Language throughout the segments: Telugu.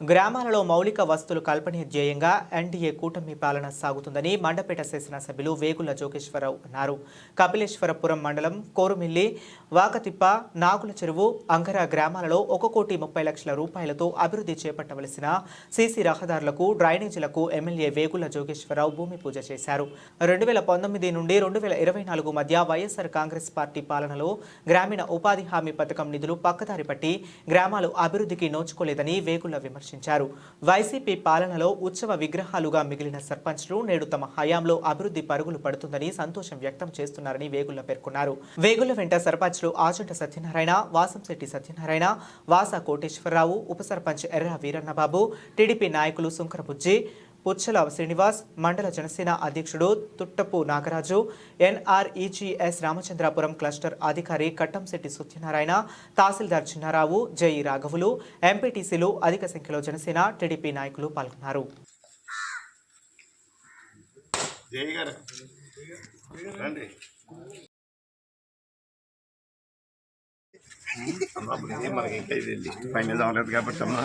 గ్రామాలలో మౌలిక వస్తువులు కల్పనే ధ్యేయంగా ఎన్డీఏ కూటమి పాలన సాగుతుందని మండపేట శాసనసభ్యులు వేగుల జోగేశ్వరరావు అన్నారు. కపిలేశ్వరపురం మండలం కోరుమిల్లి వాకతిప్ప నాగుల చెరువు అంగర గ్రామాలలో ఒక కోటి ముప్పై లక్షల రూపాయలతో అభివృద్ధి చేపట్టవలసిన సీసీ రహదారులకు డ్రైనేజీలకు ఎమ్మెల్యే వేగుల జోగేశ్వరరావు భూమి పూజ చేశారు. రెండు వేల పంతొమ్మిది నుండి రెండు వేల ఇరవై నాలుగు మధ్య వైఎస్ఆర్ కాంగ్రెస్ పార్టీ పాలనలో గ్రామీణ ఉపాధి హామీ పథకం నిధులు పక్కదారి పట్టి గ్రామాలు అభివృద్ధికి నోచుకోలేదని వేగుల విమర్శ విమర్శించారు వైసీపీ పాలనలో ఉత్సవ విగ్రహాలుగా మిగిలిన సర్పంచ్లు నేడు తమ హయాంలో అభివృద్ధి పరుగులు పడుతుందని సంతోషం వ్యక్తం చేస్తున్నారని వేగుల పేర్కొన్నారు. వేగుల వెంట సర్పంచ్లు ఆచంట సత్యనారాయణ వాసంశెట్టి సత్యనారాయణ వాస కోటేశ్వరరావు ఉప సర్పంచ్ ఎర్ర వీరన్నబాబు టీడీపీ నాయకులు సుంకరబుజ్జి పుచ్చల శ్రీనివాస్ మండల జనసేన అధ్యక్షుడు తుట్టపు నాగరాజు ఎన్ఆర్ఈజీఎస్ రామచంద్రాపురం క్లస్టర్ అధికారి కట్టంశెట్టి సత్యనారాయణ తహసీల్దార్ చిన్నారావు జై రాఘవులు ఎంపీటీసీలు అధిక సంఖ్యలో జనసేన టీడీపీ నాయకులు పాల్గొన్నారు. రండి. మనకి ఇంకా ఇది లిస్ట్ ఫైనల్ అవ్వలేదు కాబట్టి అమ్మా.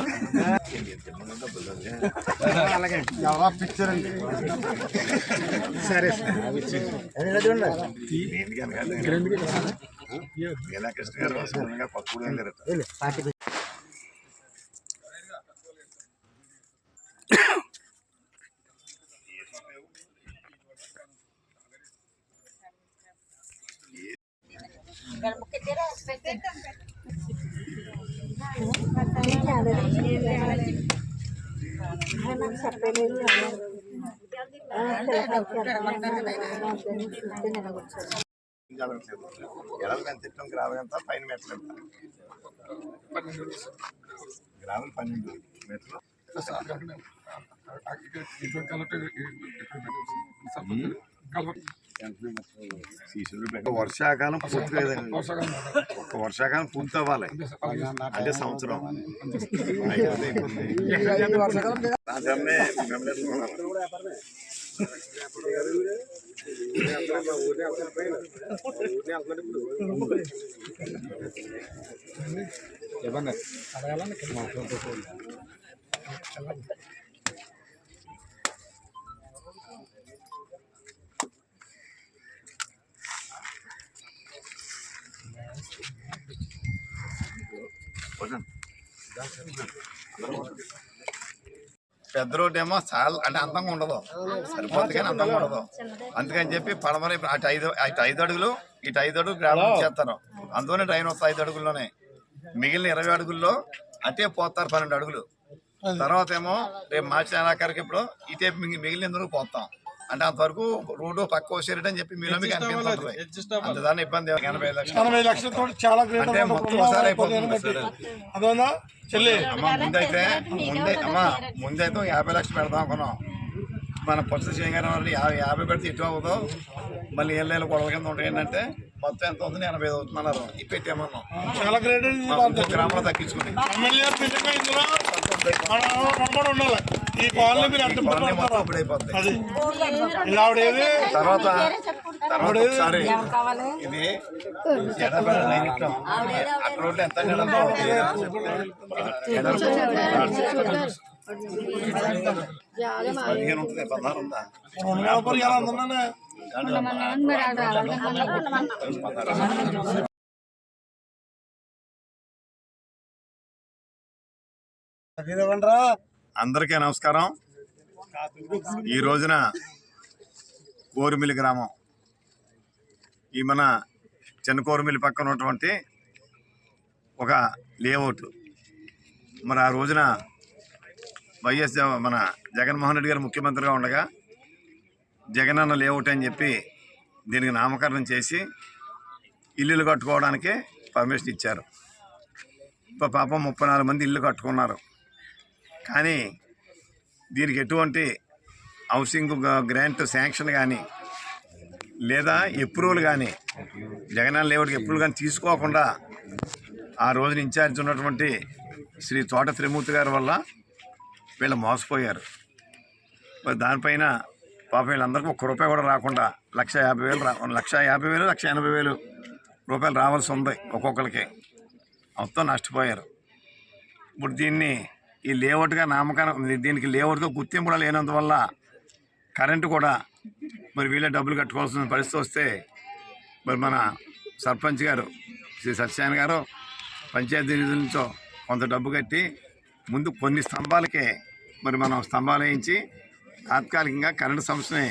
కృష్ణ గారు ఎడలు ఎంత ఇష్టం ఎంత పైన మెట్లు ఎంత గ్రావెల్ పన్నెండు మెట్లు వర్షాకాలం పూర్తి లేదండి ఒక వర్షాకాలం పూర్తి అవ్వాలి అంటే సంవత్సరం. అయిపోతే పెద్ద రోడ్డు ఏమో చాలా అంటే అందంగా ఉండదు. సరిపోతుంది కానీ అందంగా ఉండదు. అందుకని చెప్పి పడమర ఇప్పుడు అటు ఐదు అటు ఐదు అడుగులు ఇటు ఐదు అడుగులు గ్రామం చేస్తారు అందులోనే డ్రైన్ వస్తాయి ఐదు అడుగుల్లోనే. మిగిలిన ఇరవై అడుగుల్లో అటే పోతారు పన్నెండు అడుగులు. తర్వాత ఏమో రేపు మార్చి నెలాఖరికి ఇప్పుడు ఇటే మిగి- మిగిలిన పోతాం. అంటే అంతవరకు రోడ్డు పక్క వచ్చేరట అని చెప్పి మీలో మీకు అనిపిస్తుంది ఇబ్బంది ఎనభై లక్షలు. ఎనభై లక్షలతో చాలా అంటే మొత్తం ఒకసారి అయిపోతుంది అదోనా చెల్లి. అమ్మ ముందైతే ముందే అమ్మ ముందైతే యాభై లక్షలు పెడదాం అనుకున్నాం. మన పొత్త సింగారం వాళ్ళు యాభై యాభై పెడితే ఇటు అవ్వదు. మళ్ళీ ఏళ్ళ గొడవల కింద ఉంటాయి ఏంటంటే మొత్తం ఎంత అవుతుంది? ఎనభై ఐదు పెట్టామన్నాం చాలా గ్రేట్ మా ఇంకో గ్రామంలో తగ్గించుకుని. ఎమ్మెల్యే నిజంగా ఇందులో మన రుణపడి ఉండాలి ఈ కాలనీ మీరు ఎంత పనులు మొత్తం పడతారు ఇప్పుడు అయిపోతుంది అది ఇది ఆవిడేది తర్వాత తర్వాత ఒకసారి ఇది ఎడబెడ లైన్ ఇట్టాం. అక్కడ ఉంటే ఎంత ఎడల్పు అవుతుంది? ఎడల్పు. పదిహేను ఉంటుంది పదహారు ఉందా రెండు వేల రూపాయలు ఎలా అందున్నానే అందరికీ నమస్కారం. ఈ రోజున కోరిమిల్లి గ్రామం ఈ మన చిన్న కోరిమిల్లి పక్కన ఉన్నటువంటి ఒక లేఅవుట్. మరి ఆ రోజున వైఎస్ మన జగన్మోహన్ రెడ్డి గారు ముఖ్యమంత్రిగా ఉండగా జగనన్న లేఅవుట్ అని చెప్పి దీనికి నామకరణం చేసి ఇల్లులు కట్టుకోవడానికి పర్మిషన్ ఇచ్చారు. ఇప్పుడు పాపం ముప్పై నాలుగు మంది ఇల్లు కట్టుకున్నారు. కానీ దీనికి ఎటువంటి హౌసింగ్ గ్రాంట్ శాంక్షన్ కానీ లేదా అప్రూవల్ కానీ జగనన్న లేవుడికి అప్రూవల్ కానీ తీసుకోకుండా ఆ రోజున ఇన్ఛార్జ్ ఉన్నటువంటి శ్రీ తోట త్రిమూర్తి గారి వల్ల వీళ్ళు మోసపోయారు. మరి దానిపైన పాపం వీళ్ళందరికీ ఒక్క రూపాయి కూడా రాకుండా లక్ష యాభై వేలు రా లక్ష యాభై వేలు లక్ష ఎనభై వేలు రూపాయలు రావాల్సి ఉంది ఒక్కొక్కరికి మొత్తం నష్టపోయారు. ఇప్పుడు దీన్ని ఈ లేఅవుట్గా నామకరణ దీనికి లేఅవుట్గా గుర్తింపు కూడా లేనందువల్ల కరెంటు కూడా మరి వీళ్ళే డబ్బులు కట్టుకోవాల్సిన పరిస్థితి వస్తే మరి మన సర్పంచ్ గారు శ్రీ సత్యనారాయణ గారు పంచాయతీ నిధుల నుంచో కొంత డబ్బు కట్టి ముందు కొన్ని స్తంభాలకే మరి మనం స్తంభాలు వేయించి తాత్కాలికంగా కరెంటు సమస్యని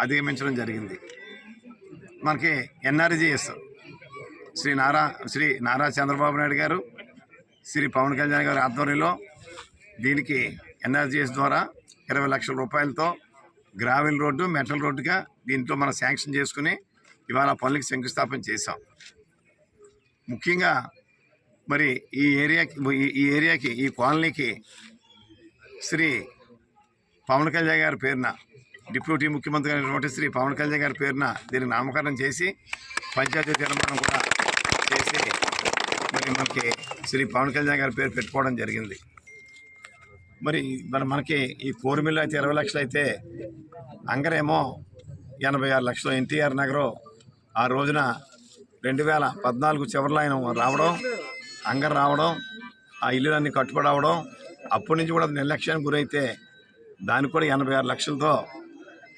అధిగమించడం జరిగింది. మనకి ఎన్ఆర్జీఎస్ శ్రీ నారా శ్రీ నారా చంద్రబాబు నాయుడు గారు శ్రీ పవన్ కళ్యాణ్ గారి ఆధ్వర్యంలో దీనికి ఎన్ఆర్జీఎస్ ద్వారా ఇరవై లక్షల రూపాయలతో గ్రావెల్ రోడ్డు మెటల్ రోడ్డుగా దీంట్లో మనం శాంక్షన్ చేసుకుని ఇవాళ పనులకి శంకుస్థాపన చేశాం. ముఖ్యంగా మరి ఈ ఏరియాకి ఈ- ఏరియాకి ఈ కాలనీకి శ్రీ పవన్ కళ్యాణ్ గారి పేరున డిప్యూటీ ముఖ్యమంత్రి అయినటువంటి శ్రీ పవన్ కళ్యాణ్ గారి పేరున దీనికి నామకరణం చేసి పంచాయతీ తీర్మానం కూడా చేసి మరి మనకి శ్రీ పవన్ కళ్యాణ్ గారి పేరు పెట్టుకోవడం జరిగింది. మరి మరి మనకి ఈ ఫోర్మిలో అయితే ఇరవై లక్షలు అయితే అంగరేమో ఎనభై ఆరు లక్షలు. ఎన్టీఆర్ నగరం ఆ రోజున రెండు వేల పద్నాలుగు చివరిలో ఆయన రావడం అంగర్ రావడం ఆ ఇల్లులన్నీ కట్టుబడవడం అప్పటి నుంచి కూడా నిర్లక్ష్యానికి గురైతే దానికి కూడా ఎనభై ఆరు లక్షలతో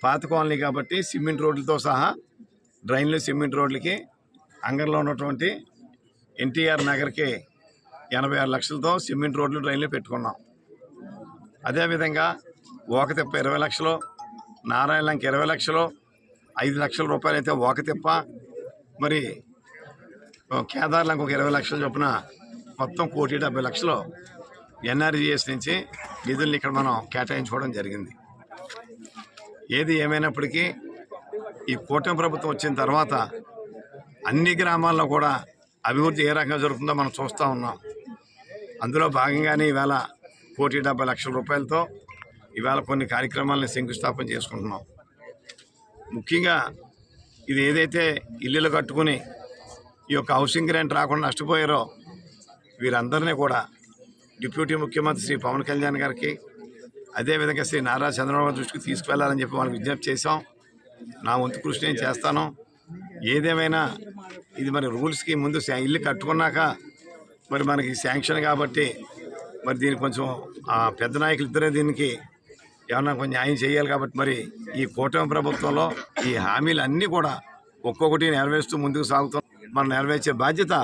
పాత కాలనీ కాబట్టి సిమెంట్ రోడ్లతో సహా డ్రైన్లు సిమెంట్ రోడ్లకి అంగర్లో ఉన్నటువంటి ఎన్టీఆర్ నగర్కి ఎనభై ఆరు లక్షలతో సిమెంట్ రోడ్లు డ్రైన్లు పెట్టుకున్నాం. అదేవిధంగా ఓకతిప్ప ఇరవై లక్షలు నారాయణకి ఇరవై లక్షలు ఐదు లక్షల రూపాయలు అయితే ఓకతిప్ప మరి కేదార్లకు ఒక ఇరవై లక్షల చొప్పున మొత్తం కోటి డెబ్బై లక్షలు ఎన్ఆర్జీఎస్ నుంచి నిధుల్ని ఇక్కడ మనం కేటాయించుకోవడం జరిగింది. ఏది ఏమైనప్పటికీ ఈ కూటమి ప్రభుత్వం వచ్చిన తర్వాత అన్ని గ్రామాల్లో కూడా అభివృద్ధి ఏ రకంగా జరుగుతుందో మనం చూస్తూ ఉన్నాం. అందులో భాగంగానే ఈవేళ కోటి డెబ్బై లక్షల రూపాయలతో ఇవాళ కొన్ని కార్యక్రమాలను శంకుస్థాపన చేసుకుంటున్నాం. ముఖ్యంగా ఇది ఏదైతే ఇల్లులు కట్టుకుని ఈ యొక్క హౌసింగ్ గ్రాంట్ రాకుండా నష్టపోయారో వీరందరినీ కూడా డిప్యూటీ ముఖ్యమంత్రి శ్రీ పవన్ కళ్యాణ్ గారికి అదేవిధంగా శ్రీ నారా చంద్రబాబు దృష్టికి తీసుకువెళ్ళాలని చెప్పి వాళ్ళకి విజ్ఞప్తి చేశాం. నా వంతు కృషి నేను చేస్తాను. ఏదేమైనా ఇది మరి రూల్స్కి ముందు ఇల్లు కట్టుకున్నాక మరి మనకి శాంక్షన్ కాబట్టి మరి దీనికి కొంచెం ఆ పెద్ద నాయకులు ఇద్దరే దీనికి ఏమన్నా కొంచెం న్యాయం చేయాలి కాబట్టి మరి ఈ కూటమి ప్రభుత్వంలో ఈ హామీలు అన్నీ కూడా ఒక్కొక్కటి నెరవేరుస్తూ ముందుకు సాగుతాం మనం నెరవేర్చే బాధ్యత